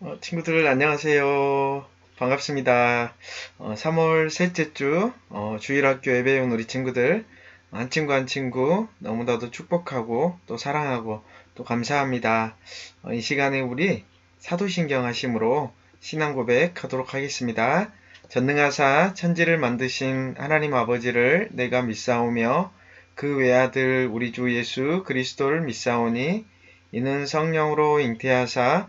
어, 친구들 안녕하세요. 반갑습니다. 어, 3월 셋째 주 어, 주일학교 예배 온 우리 친구들 한 친구 한 친구 너무나도 축복하고 또 사랑하고 또 감사합니다. 어, 이 시간에 우리 사도신경 하심으로 신앙 고백하도록 하겠습니다. 전능하사 천지를 만드신 하나님 아버지를 내가 믿사오며 그 외아들 우리 주 예수 그리스도를 믿사오니 이는 성령으로 잉태하사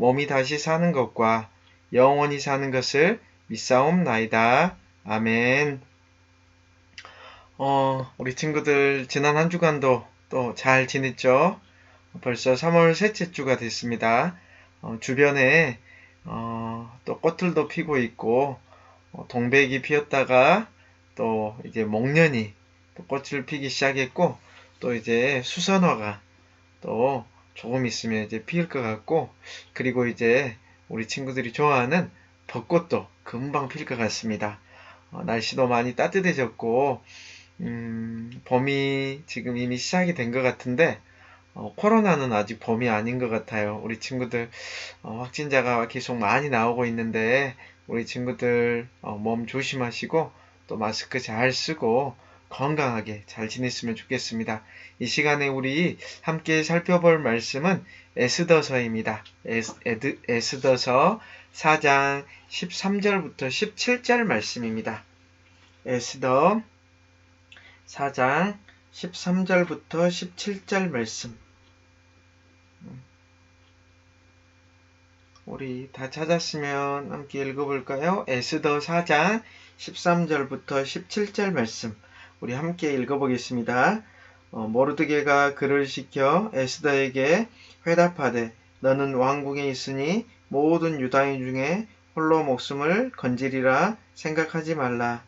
몸이 다시 사는 것과 영원히 사는 것을 믿사옵나이다. 아멘. 어, 우리 친구들 지난 한 주간도 또 잘 지냈죠? 벌써 3월 셋째 주가 됐습니다. 어, 주변에 어, 또 꽃들도 피고 있고 어, 동백이 피었다가 또 이제 목련이 또 꽃을 피기 시작했고 또 이제 수선화가 또 조금 있으면 이제 피울 것 같고 그리고 이제 우리 친구들이 좋아하는 벚꽃도 금방 필 것 같습니다. 어, 날씨도 많이 따뜻해졌고 음, 봄이 지금 이미 시작이 된 것 같은데 어, 코로나는 아직 봄이 아닌 것 같아요. 우리 친구들 어, 확진자가 계속 많이 나오고 있는데 우리 친구들 어, 몸 조심하시고 또 마스크 잘 쓰고 건강하게 잘 지냈으면 좋겠습니다. 이 시간에 우리 함께 살펴볼 말씀은 에스더서입니다. 에스, 에스더서 4장 13절부터 17절 말씀입니다. 에스더 4장 13절부터 17절 말씀. 우리 다 찾았으면 함께 읽어볼까요? 에스더 4장 13절부터 17절 말씀. 우리 함께 읽어보겠습니다. 어, 모르드게가 그를 시켜 에스더에게 회답하되 너는 왕궁에 있으니 모든 유다인 중에 홀로 목숨을 건지리라 생각하지 말라.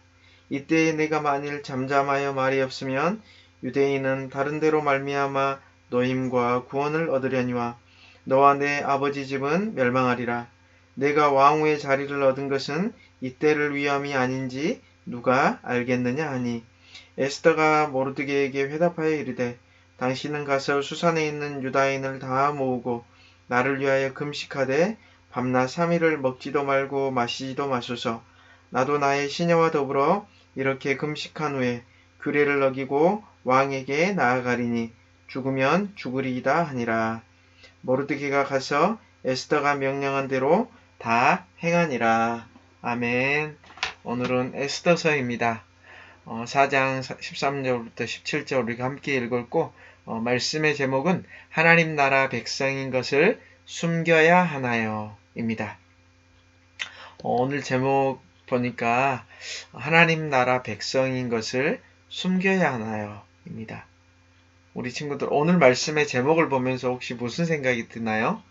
이때에 내가 만일 잠잠하여 말이 없으면 유대인은 다른 데로 말미암아 노임과 구원을 얻으려니와 너와 내 아버지 집은 멸망하리라. 내가 왕후의 자리를 얻은 것은 이때를 위함이 아닌지 누가 알겠느냐 하니 에스더가 모르드게에게 회답하여 이르되 당신은 가서 수산에 있는 유다인을 다 모으고 나를 위하여 금식하되 밤낮 삼일을 먹지도 말고 마시지도 마소서. 나도 나의 시녀와 더불어 이렇게 금식한 후에 규례를 어기고 왕에게 나아가리니 죽으면 죽으리이다 하니라. 모르드게가 가서 에스더가 명령한 대로 다 행하니라. 아멘. 오늘은 에스더서입니다. 어, 4장 13절부터 17절 우리가 함께 읽었고 어, 말씀의 제목은 하나님 나라 백성인 것을 숨겨야 하나요? 입니다. 어, 오늘 제목 보니까 하나님 나라 백성인 것을 숨겨야 하나요? 입니다. 우리 친구들 오늘 말씀의 제목을 보면서 혹시 무슨 생각이 드나요?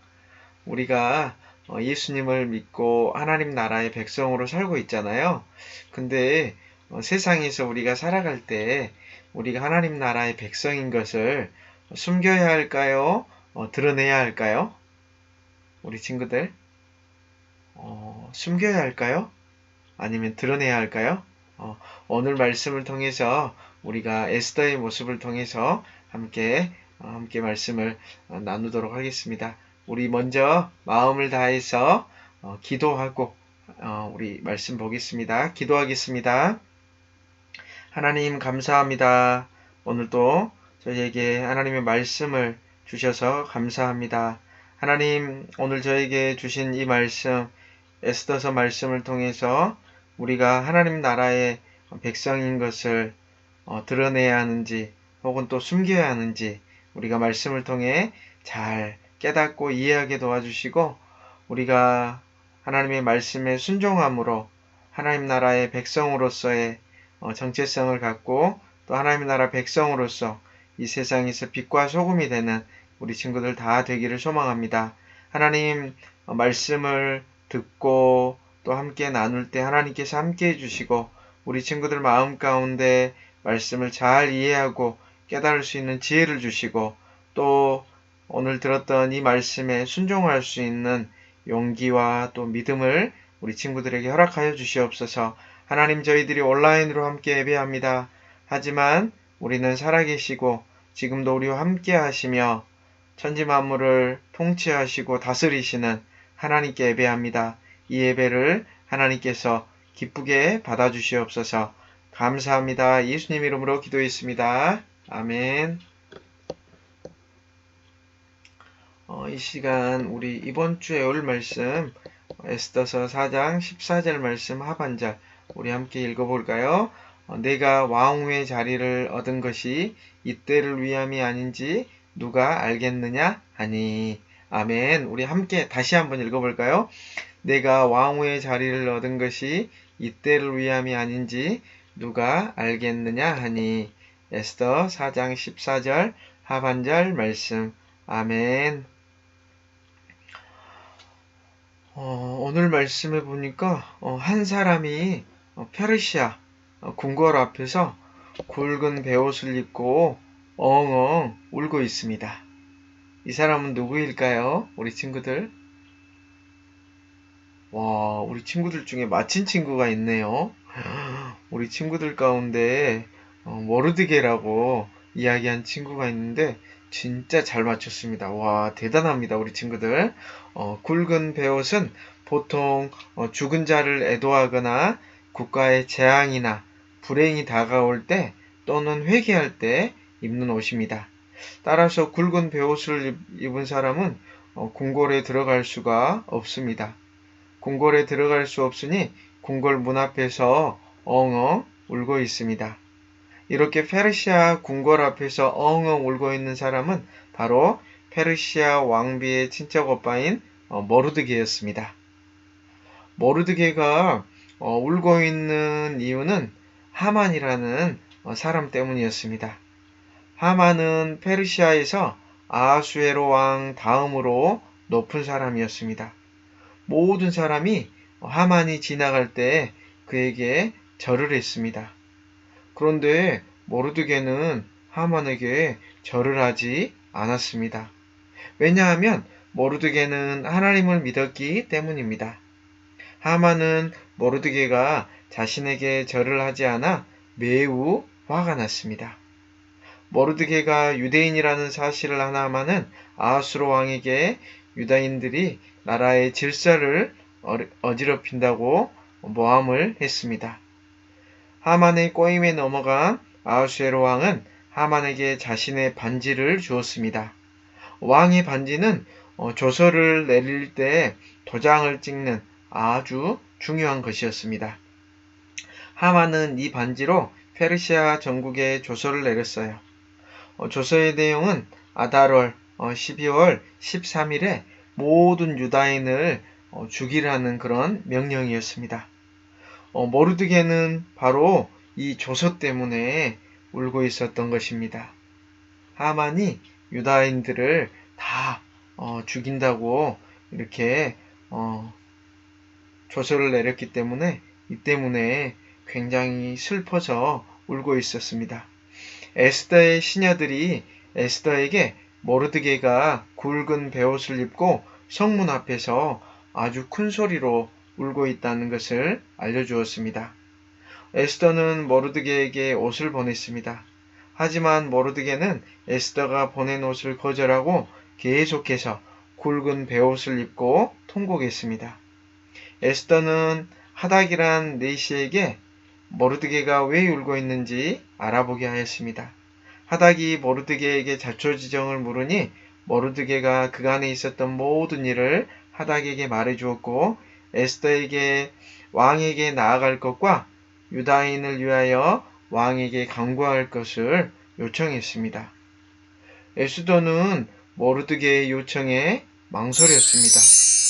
우리가 어, 예수님을 믿고 하나님 나라의 백성으로 살고 있잖아요. 근데 어, 세상에서 우리가 살아갈 때 우리가 하나님 나라의 백성인 것을 숨겨야 할까요? 어, 드러내야 할까요? 우리 친구들 어, 숨겨야 할까요? 아니면 드러내야 할까요? 어, 오늘 말씀을 통해서 우리가 에스더의 모습을 통해서 함께 어, 함께 말씀을 어, 나누도록 하겠습니다. 우리 먼저 마음을 다해서 어, 기도하고 우리 말씀 보겠습니다. 기도하겠습니다. 하나님 감사합니다. 오늘도 저희에게 하나님의 말씀을 주셔서 감사합니다. 하나님 오늘 저에게 주신 이 말씀 에스더서 말씀을 통해서 우리가 하나님 나라의 백성인 것을 어, 드러내야 하는지 혹은 또 숨겨야 하는지 우리가 말씀을 통해 잘 깨닫고 이해하게 도와주시고 우리가 하나님의 말씀에 순종함으로 하나님 나라의 백성으로서의 어, 정체성을 갖고 또 하나님 나라 백성으로서 이 세상에서 빛과 소금이 되는 우리 친구들 다 되기를 소망합니다. 하나님 어, 말씀을 듣고 또 함께 나눌 때 하나님께서 함께 해주시고 우리 친구들 마음 가운데 말씀을 잘 이해하고 깨달을 수 있는 지혜를 주시고 또 오늘 들었던 이 말씀에 순종할 수 있는 용기와 또 믿음을 우리 친구들에게 허락하여 주시옵소서. 하나님 저희들이 온라인으로 함께 예배합니다. 하지만 우리는 살아계시고 지금도 우리와 함께 하시며 천지 만물을 통치하시고 다스리시는 하나님께 예배합니다. 이 예배를 하나님께서 기쁘게 받아주시옵소서. 감사합니다. 예수님 이름으로 기도했습니다. 아멘. 어, 이 시간 우리 이번 주에 올 말씀 에스더서 4장 14절 말씀 하반절 우리 함께 읽어볼까요? 어, 내가 왕후의 자리를 얻은 것이 이때를 위함이 아닌지 누가 알겠느냐 하니 아멘. 우리 함께 다시 한번 읽어볼까요? 내가 왕후의 자리를 얻은 것이 이때를 위함이 아닌지 누가 알겠느냐 하니 에스더 4장 14절 하반절 말씀 아멘. 어, 오늘 말씀해 보니까 어, 한 사람이 어, 페르시아 어, 궁궐 앞에서 굵은 베옷을 입고 엉엉 울고 있습니다. 이 사람은 누구일까요? 우리 친구들? 와, 우리 친구들 중에 맞힌 친구가 있네요. 우리 친구들 가운데 어, 모르드게라고 이야기한 친구가 있는데 진짜 잘 맞췄습니다. 와, 대단합니다, 우리 친구들. 어, 굵은 베옷은 보통 어, 죽은 자를 애도하거나 국가의 재앙이나 불행이 다가올 때 또는 회개할 때 입는 옷입니다. 따라서 굵은 베옷을 입은 사람은 어, 궁궐에 들어갈 수가 없습니다. 궁궐에 들어갈 수 없으니 궁궐 문 앞에서 엉엉 울고 있습니다. 이렇게 페르시아 궁궐 앞에서 엉엉 울고 있는 사람은 바로 페르시아 왕비의 친척 오빠인 어, 머르드게였습니다. 머르드게가 어, 울고 있는 이유는 하만이라는 어, 사람 때문이었습니다. 하만은 페르시아에서 아수에로 왕 다음으로 높은 사람이었습니다. 모든 사람이 하만이 지나갈 때 그에게 절을 했습니다. 그런데 모르드게는 하만에게 절을 하지 않았습니다. 왜냐하면 모르드게는 하나님을 믿었기 때문입니다. 하만은 모르드게가 자신에게 절을 하지 않아 매우 화가 났습니다. 모르드게가 유대인이라는 사실을 하나만은 아수로 왕에게 유다인들이 나라의 질서를 어지럽힌다고 모함을 했습니다. 하만의 꼬임에 넘어간 아우스에로 왕은 하만에게 자신의 반지를 주었습니다. 왕의 반지는 어, 조서를 내릴 때 도장을 찍는 아주 중요한 것이었습니다. 하만은 이 반지로 페르시아 전국에 조서를 내렸어요. 어, 조서의 내용은 아달월 12월 어, 13일에 모든 유다인을 죽이라는 그런 명령이었습니다. 어, 모르드게는 바로 이 조서 때문에 울고 있었던 것입니다. 하만이 유다인들을 다 어, 죽인다고 이렇게 어, 조서를 내렸기 때문에 이 때문에 굉장히 슬퍼서 울고 있었습니다. 에스더의 시녀들이 에스더에게 모르드게가 굵은 베옷을 입고 성문 앞에서 아주 큰 소리로 울고 있다는 것을 알려주었습니다. 에스더는 모르드게에게 옷을 보냈습니다. 하지만 모르드게는 에스더가 보낸 옷을 거절하고 계속해서 굵은 베옷을 입고 통곡했습니다. 에스더는 하닥이란 네시에게 모르드게가 왜 울고 있는지 알아보게 하였습니다. 하닥이 모르드게에게 자초지정을 물으니 모르드게가 그간에 있었던 모든 일을 하닥에게 말해주었고 에스더에게 왕에게 나아갈 것과 유다인을 위하여 왕에게 강구할 것을 요청했습니다. 에스더는 모르드게의 요청에 망설였습니다.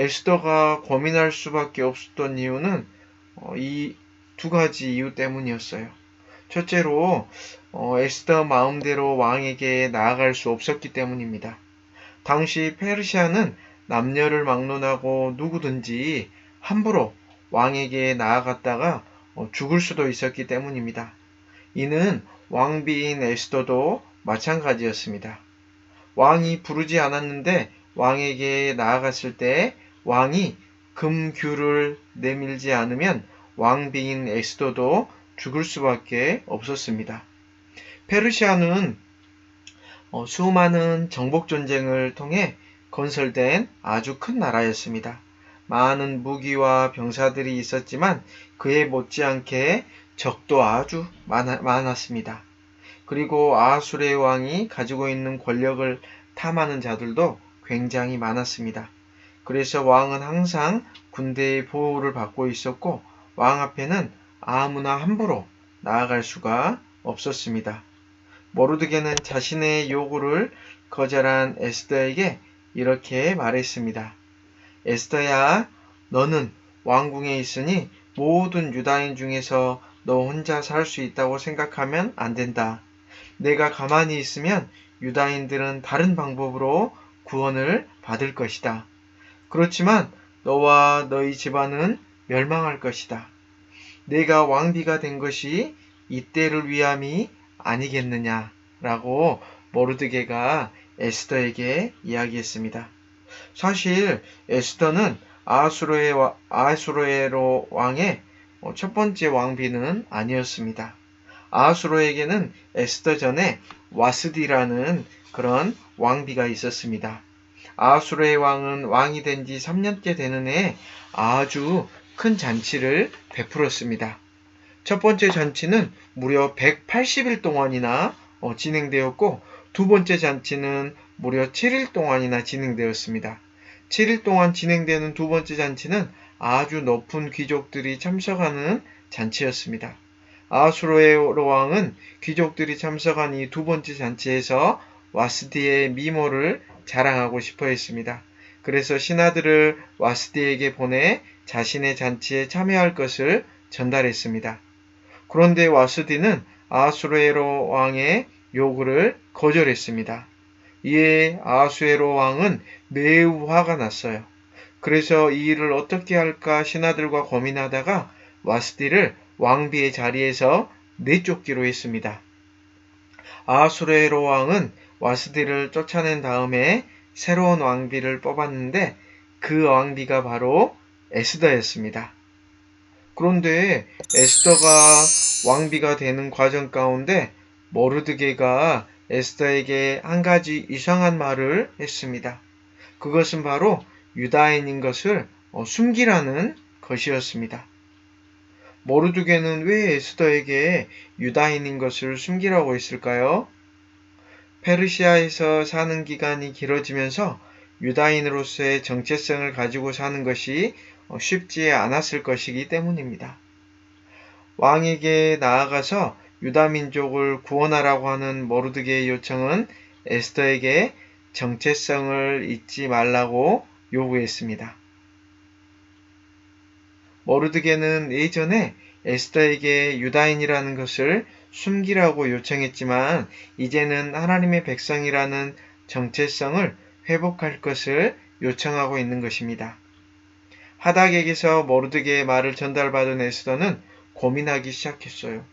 에스더가 고민할 수밖에 없었던 이유는 어, 이두 가지 이유 때문이었어요. 첫째로 어, 에스더 마음대로 왕에게 나아갈 수 없었기 때문입니다. 당시 페르시아는 남녀를 막론하고 누구든지 함부로 왕에게 나아갔다가 어, 죽을 수도 있었기 때문입니다. 이는 왕비인 에스더도 마찬가지였습니다. 왕이 부르지 않았는데 왕에게 나아갔을 때 왕이 금규를 내밀지 않으면 왕비인 에스더도 죽을 수밖에 없었습니다. 페르시아는 어, 수많은 정복 전쟁을 통해 건설된 아주 큰 나라였습니다. 많은 무기와 병사들이 있었지만 그에 못지않게 적도 아주 많았, 습니다 그리고 아수르의 왕이 가지고 있는 권력을 탐하는 자들도 굉장히 많았습니다. 그래서 왕은 항상 군대의 보호를 받고 있었고 왕 앞에는 아무나 함부로 나아갈 수가 없었습니다. 모르드게는 자신의 요구를 거절한 에스더에게 이렇게 말했습니다. 에스더야, 너는 왕궁에 있으니 모든 유다인 중에서 너 혼자 살 수 있다고 생각하면 안 된다. 내가 가만히 있으면 유다인들은 다른 방법으로 구원을 받을 것이다. 그렇지만 너와 너희 집안은 멸망할 것이다. 내가 왕비가 된 것이 이때를 위함이 아니겠느냐 라고 모르드게가 에스더에게 이야기했습니다. 사실 에스더는 아수로의 아수로에로 왕의 첫 번째 왕비는 아니었습니다. 아수로에게는 에스더 전에 와스디라는 그런 왕비가 있었습니다. 아수르의 왕은 왕이 된 지 3년째 되는 해에 아주 큰 잔치를 베풀었습니다. 첫 번째 잔치는 무려 180일 동안이나 어, 진행되었고 두 번째 잔치는 무려 7일 동안이나 진행되었습니다. 7일 동안 진행되는 두 번째 잔치는 아주 높은 귀족들이 참석하는 잔치였습니다. 아수로의 왕은 귀족들이 참석한 이 두 번째 잔치에서 와스디의 미모를 자랑하고 싶어 했습니다. 그래서 신하들을 와스디에게 보내 자신의 잔치에 참여할 것을 전달했습니다. 그런데 와스디는 아수에로 왕의 요구를 거절했습니다. 이에 아수에로 왕은 매우 화가 났어요. 그래서 이 일을 어떻게 할까 신하들과 고민하다가 와스디를 왕비의 자리에서 내쫓기로 했습니다. 아수레로 왕은 와스디를 쫓아낸 다음에 새로운 왕비를 뽑았는데 그 왕비가 바로 에스더였습니다. 그런데 에스더가 왕비가 되는 과정 가운데 모르드게가 에스더에게 한 가지 이상한 말을 했습니다. 그것은 바로 유다인인 것을 어, 숨기라는 것이었습니다. 모르드게는 왜 에스더에게 유다인인 것을 숨기라고 했을까요? 페르시아에서 사는 기간이 길어지면서 유다인으로서의 정체성을 가지고 사는 것이 쉽지 않았을 것이기 때문입니다. 왕에게 나아가서 유다 민족을 구원하라고 하는 모르드게의 요청은 에스더에게 정체성을 잊지 말라고 요구했습니다. 모르드게는 예전에 에스더에게 유다인이라는 것을 숨기라고 요청했지만 이제는 하나님의 백성이라는 정체성을 회복할 것을 요청하고 있는 것입니다. 하닥에게서 모르드게의 말을 전달받은 에스더는 고민하기 시작했어요.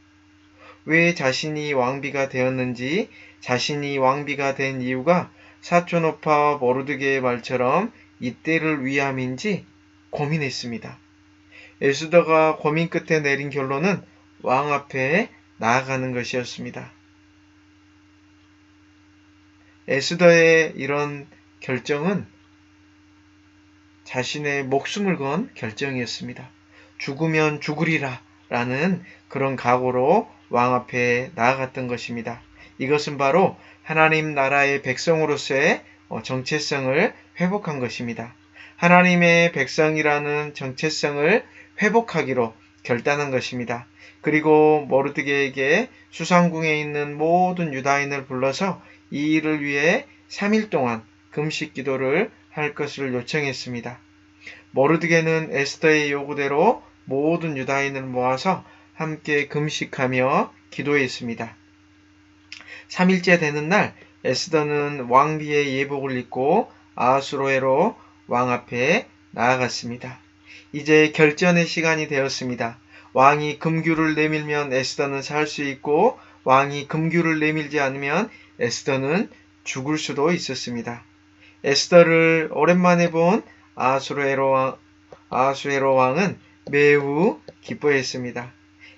왜 자신이 왕비가 되었는지, 자신이 왕비가 된 이유가 사촌오파 모르드게의 말처럼 이때를 위함인지 고민했습니다. 에스더가 고민 끝에 내린 결론은 왕 앞에 나아가는 것이었습니다. 에스더의 이런 결정은 자신의 목숨을 건 결정이었습니다. 죽으면 죽으리라 라는 그런 각오로 왕 앞에 나아갔던 것입니다. 이것은 바로 하나님 나라의 백성으로서의 어, 정체성을 회복한 것입니다. 하나님의 백성이라는 정체성을 회복하기로 결단한 것입니다. 그리고 모르드게에게 수상궁에 있는 모든 유다인을 불러서 이 일을 위해 3일 동안 금식 기도를 할 것을 요청했습니다. 모르드게는 에스더의 요구대로 모든 유다인을 모아서 함께 금식하며 기도했습니다. 3일째 되는 날 에스더는 왕비의 예복을 입고 아수로에로 왕 앞에 나아갔습니다. 이제 결전의 시간이 되었습니다. 왕이 금규를 내밀면 에스더는 살 수 있고 왕이 금규를 내밀지 않으면 에스더는 죽을 수도 있었습니다. 에스더를 오랜만에 본 아수에로 왕, 아수에로 왕은 매우 기뻐했습니다.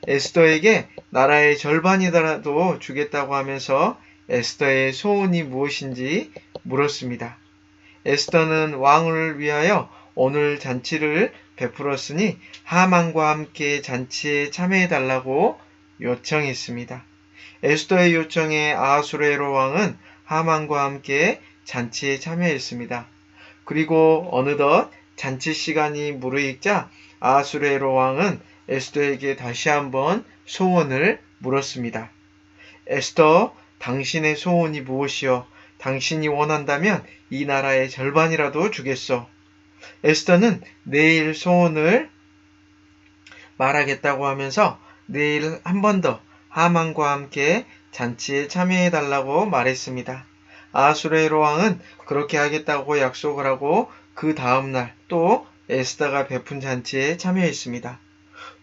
에스더에게 나라의 절반이라도 주겠다고 하면서 에스더의 소원이 무엇인지 물었습니다. 에스더는 왕을 위하여 오늘 잔치를 베풀었으니 하만과 함께 잔치에 참여해 달라고 요청했습니다. 에스더의 요청에 아수레로 왕은 하만과 함께 잔치에 참여했습니다. 그리고 어느덧 잔치 시간이 무르익자 아수레로 왕은 에스더에게 다시 한번 소원을 물었습니다. 에스더, 당신의 소원이 무엇이요? 당신이 원한다면 이 나라의 절반이라도 주겠소. 에스더는 내일 소원을 말하겠다고 하면서 내일 한 번 더 하만과 함께 잔치에 참여해 달라고 말했습니다. 아수레 로 왕은 그렇게 하겠다고 약속을 하고 그 다음 날 또 에스더가 베푼 잔치에 참여했습니다.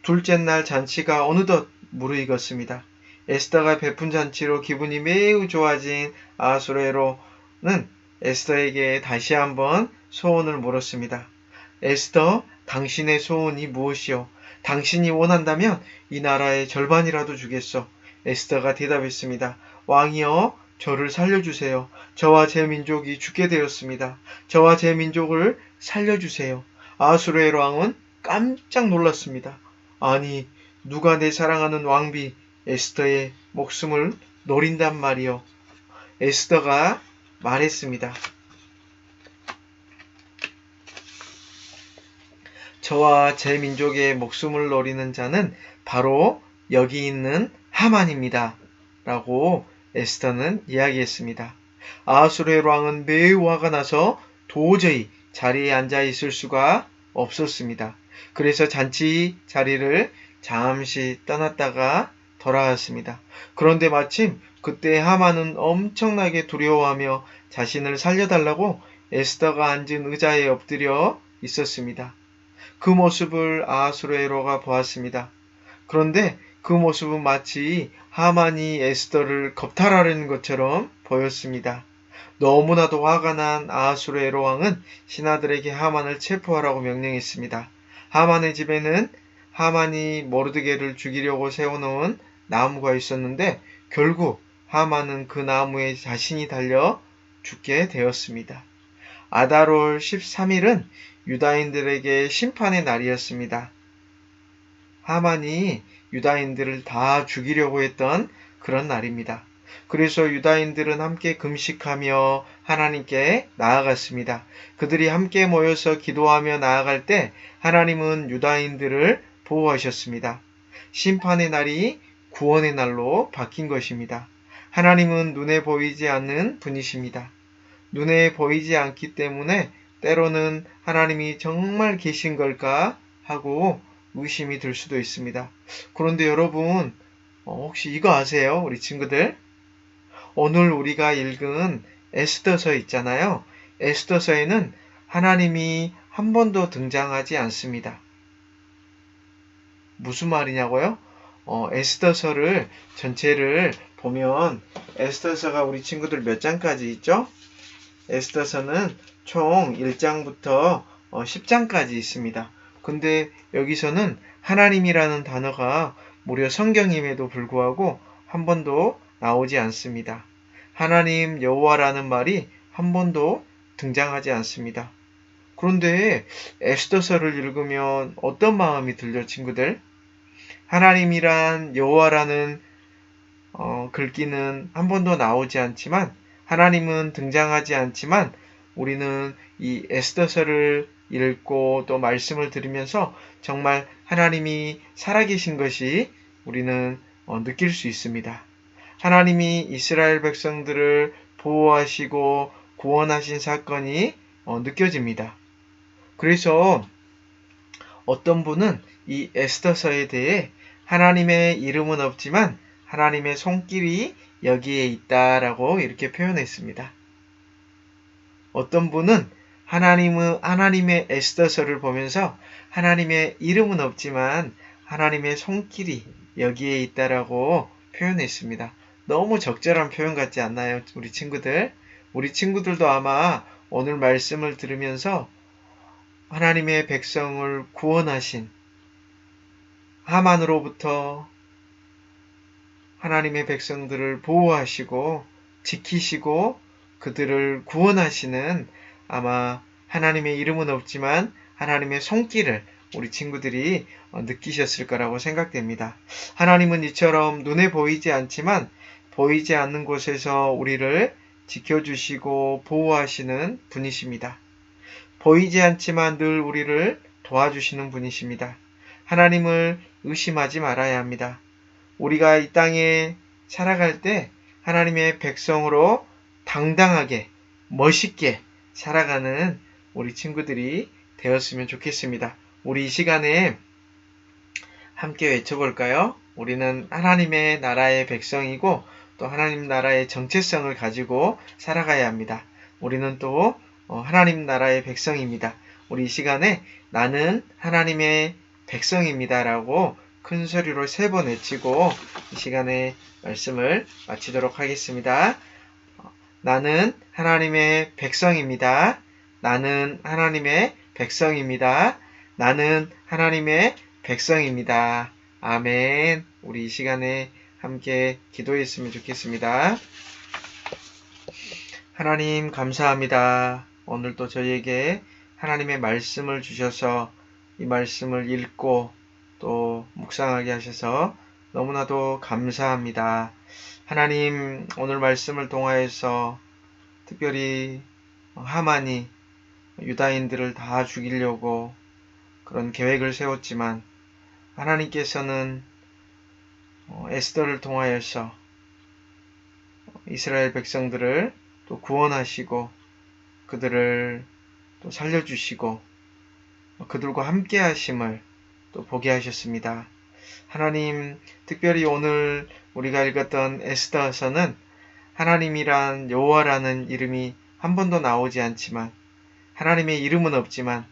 둘째 날 잔치가 어느덧 무르익었습니다. 에스더가 베푼 잔치로 기분이 매우 좋아진 아수레로는 에스더에게 다시 한번 소원을 물었습니다. 에스더, 당신의 소원이 무엇이요? 당신이 원한다면 이 나라의 절반이라도 주겠소. 에스더가 대답했습니다. 왕이여, 저를 살려주세요. 저와 제 민족이 죽게 되었습니다. 저와 제 민족을 살려주세요. 아수르의 왕은 깜짝 놀랐습니다. 아니, 누가 내 사랑하는 왕비 에스더의 목숨을 노린단 말이요. 에스더가 말했습니다. 저와 제 민족의 목숨을 노리는 자는 바로 여기 있는 하만입니다. 라고 에스더는 이야기했습니다. 아수르의 왕은 매우 화가 나서 도저히 자리에 앉아 있을 수가 없었습니다. 그래서 잔치 자리를 잠시 떠났다가 돌아왔습니다. 그런데 마침 그때 하만은 엄청나게 두려워하며 자신을 살려달라고 에스더가 앉은 의자에 엎드려 있었습니다. 그 모습을 아수레로가 보았습니다. 그런데 그 모습은 마치 하만이 에스더를 겁탈하려는 것처럼 보였습니다. 너무나도 화가 난 아수레로 왕은 신하들에게 하만을 체포하라고 명령했습니다. 하만의 집에는 하만이 모르드게를 죽이려고 세워놓은 나무가 있었는데 결국 하만은 그 나무에 자신이 달려 죽게 되었습니다. 아다롤 13일은 유다인들에게 심판의 날이었습니다. 하만이 유다인들을 다 죽이려고 했던 그런 날입니다. 그래서 유다인들은 함께 금식하며 하나님께 나아갔습니다. 그들이 함께 모여서 기도하며 나아갈 때 하나님은 유다인들을 보호하셨습니다. 심판의 날이 구원의 날로 바뀐 것입니다. 하나님은 눈에 보이지 않는 분이십니다. 눈에 보이지 않기 때문에 때로는 하나님이 정말 계신 걸까 하고 의심이 들 수도 있습니다. 그런데 여러분, 어, 혹시 이거 아세요? 우리 친구들? 오늘 우리가 읽은 에스더서 있잖아요. 에스더서에는 하나님이 한 번도 등장하지 않습니다. 무슨 말이냐고요? 어, 에스더서를 전체를 보면 에스더서가 우리 친구들 몇 장까지 있죠? 에스더서는 총 1장부터 10장까지 어, 있습니다. 근데 여기서는 하나님이라는 단어가 무려 성경임에도 불구하고 한 번도 나오지 않습니다. 하나님 여호와라는 말이 한 번도 등장하지 않습니다. 그런데 에스더서를 읽으면 어떤 마음이 들죠, 친구들? 하나님이란 여호와라는 어, 글귀는 한 번도 나오지 않지만 하나님은 등장하지 않지만 우리는 이 에스더서를 읽고 또 말씀을 들으면서 정말 하나님이 살아계신 것이 우리는 어, 느낄 수 있습니다. 하나님이 이스라엘 백성들을 보호하시고 구원하신 사건이 어, 느껴집니다. 그래서 어떤 분은 이 에스더서에 대해 하나님의 이름은 없지만 하나님의 손길이 여기에 있다라고 이렇게 표현했습니다. 어떤 분은 하나님의, 하나님의 에스더서를 보면서 하나님의 이름은 없지만 하나님의 손길이 여기에 있다라고 표현했습니다. 너무 적절한 표현 같지 않나요? 우리 친구들? 우리 친구들도 아마 오늘 말씀을 들으면서 하나님의 백성을 구원하신 하만으로부터 하나님의 백성들을 보호하시고 지키시고 그들을 구원하시는 아마 하나님의 이름은 없지만 하나님의 손길을 우리 친구들이 어, 느끼셨을 거라고 생각됩니다. 하나님은 이처럼 눈에 보이지 않지만 보이지 않는 곳에서 우리를 지켜주시고 보호하시는 분이십니다. 보이지 않지만 늘 우리를 도와주시는 분이십니다. 하나님을 의심하지 말아야 합니다. 우리가 이 땅에 살아갈 때 하나님의 백성으로 당당하게, 멋있게 살아가는 우리 친구들이 되었으면 좋겠습니다. 우리 이 시간에 함께 외쳐볼까요? 우리는 하나님의 나라의 백성이고 또 하나님 나라의 정체성을 가지고 살아가야 합니다. 우리는 또 어, 하나님 나라의 백성입니다. 우리 이 시간에 나는 하나님의 백성입니다라고 큰 소리로 세 번 외치고 이 시간에 말씀을 마치도록 하겠습니다. 나는 하나님의 백성입니다. 나는 하나님의 백성입니다. 나는 하나님의 백성입니다. 아멘. 우리 이 시간에 함께 기도했으면 좋겠습니다. 하나님 감사합니다. 오늘도 저희에게 하나님의 말씀을 주셔서 이 말씀을 읽고 또 묵상하게 하셔서 너무나도 감사합니다. 하나님 오늘 말씀을 통하여서 특별히 하만이 유다인들을 다 죽이려고 그런 계획을 세웠지만 하나님께서는 어, 에스더를 통하여서 이스라엘 백성들을 또 구원하시고 그들을 또 살려주시고 그들과 함께 하심을 또 보게 하셨습니다. 하나님, 특별히 오늘 우리가 읽었던 에스더서는 하나님이란 여호와라는 이름이 한 번도 나오지 않지만 하나님의 이름은 없지만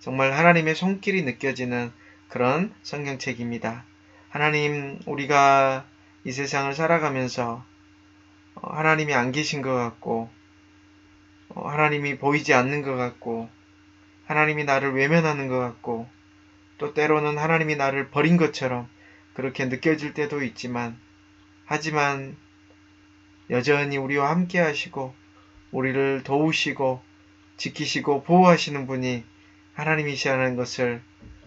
정말 하나님의 손길이 느껴지는 그런 성경책입니다. 하나님, 우리가 이 세상을 살아가면서 어, 하나님이 안 계신 것 같고 어, 하나님이 보이지 않는 것 같고 하나님이 나를 외면하는 것 같고 또 때로는 하나님이 나를 버린 것처럼 그렇게 느껴질 때도 있지만 하지만 여전히 우리와 함께 하시고 우리를 도우시고 지키시고 보호하시는 분이 하나님이시라는 것을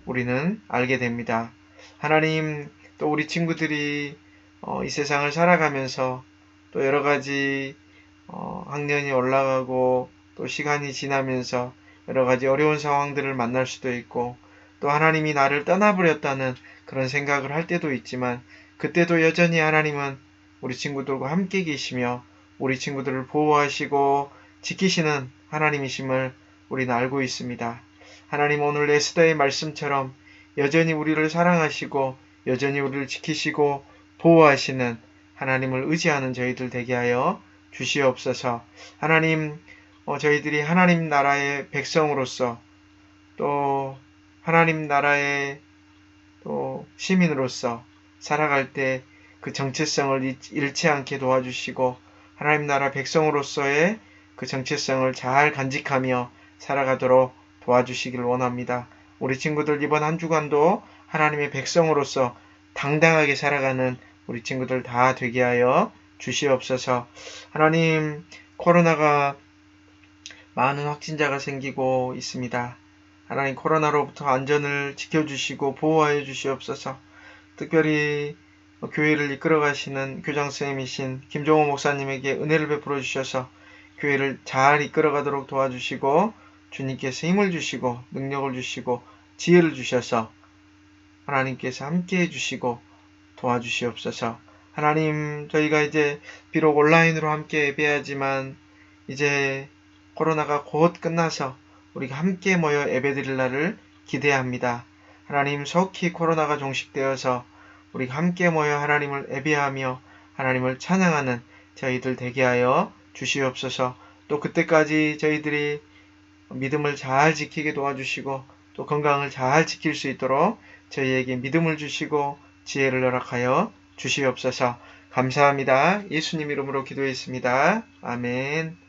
우리는 알게 됩니다. 하나님 또 우리 친구들이 어, 이 세상을 살아가면서 또 여러 가지 어, 학년이 올라가고 또 시간이 지나면서 여러 가지 어려운 상황들을 만날 수도 있고 또 하나님이 나를 떠나버렸다는 그런 생각을 할 때도 있지만 그때도 여전히 하나님은 우리 친구들과 함께 계시며 우리 친구들을 보호하시고 지키시는 하나님이심을 우리는 알고 있습니다. 하나님 오늘 에스더의 말씀처럼 여전히 우리를 사랑하시고 여전히 우리를 지키시고 보호하시는 하나님을 의지하는 저희들 되게 하여 주시옵소서. 하나님 어, 저희들이 하나님 나라의 백성으로서 또 하나님 나라의 또 시민으로서 살아갈 때 그 정체성을 잃지 않게 도와주시고 하나님 나라 백성으로서의 그 정체성을 잘 간직하며 살아가도록 도와주시길 원합니다. 우리 친구들 이번 한 주간도 하나님의 백성으로서 당당하게 살아가는 우리 친구들 다 되게 하여 주시옵소서. 하나님, 코로나가 많은 확진자가 생기고 있습니다. 하나님 코로나로부터 안전을 지켜주시고 보호하여 주시옵소서. 특별히 교회를 이끌어 가시는 교장선생님이신 김종호 목사님에게 은혜를 베풀어 주셔서 교회를 잘 이끌어 가도록 도와주시고 주님께서 힘을 주시고 능력을 주시고 지혜를 주셔서 하나님께서 함께 해주시고 도와주시옵소서. 하나님, 저희가 이제 비록 온라인으로 함께 예배하지만 이제 코로나가 곧 끝나서 우리가 함께 모여 예배드릴 날을 기대합니다. 하나님 속히 코로나가 종식되어서 우리가 함께 모여 하나님을 예배하며 하나님을 찬양하는 저희들 되게 하여 주시옵소서. 또 그때까지 저희들이 믿음을 잘 지키게 도와주시고 또 건강을 잘 지킬 수 있도록 저희에게 믿음을 주시고 지혜를 허락하여 주시옵소서. 감사합니다. 예수님 이름으로 기도했습니다. 아멘.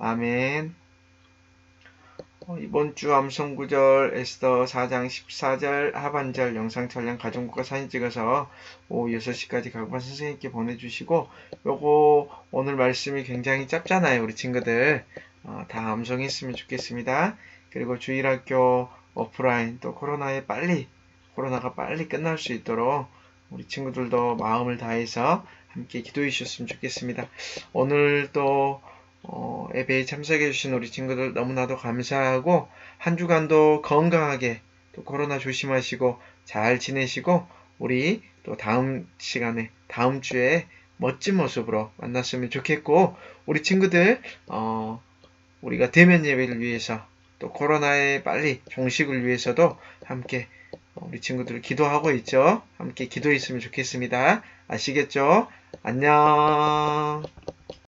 아멘. 어, 이번 주 암송구절 에스더 4장 14절 하반절 영상 촬영 가정국과 사진 찍어서 오후 6시까지 각반 선생님께 보내주시고 요거 오늘 말씀이 굉장히 짧잖아요 우리 친구들. 어, 다 암송했으면 좋겠습니다. 그리고 주일학교 오프라인 또 코로나에 빨리 코로나가 빨리 끝날 수 있도록 우리 친구들도 마음을 다해서 함께 기도해 주셨으면 좋겠습니다. 오늘 또 어, 예배에 참석해주신 우리 친구들 너무나도 감사하고 한 주간도 건강하게 또 코로나 조심하시고 잘 지내시고 우리 또 다음 시간에 다음 주에 멋진 모습으로 만났으면 좋겠고 우리 친구들 어, 우리가 대면 예배를 위해서 또 코로나의 빨리 종식을 위해서도 함께 우리 친구들 기도하고 있죠. 함께 기도했으면 좋겠습니다. 아시겠죠? 안녕.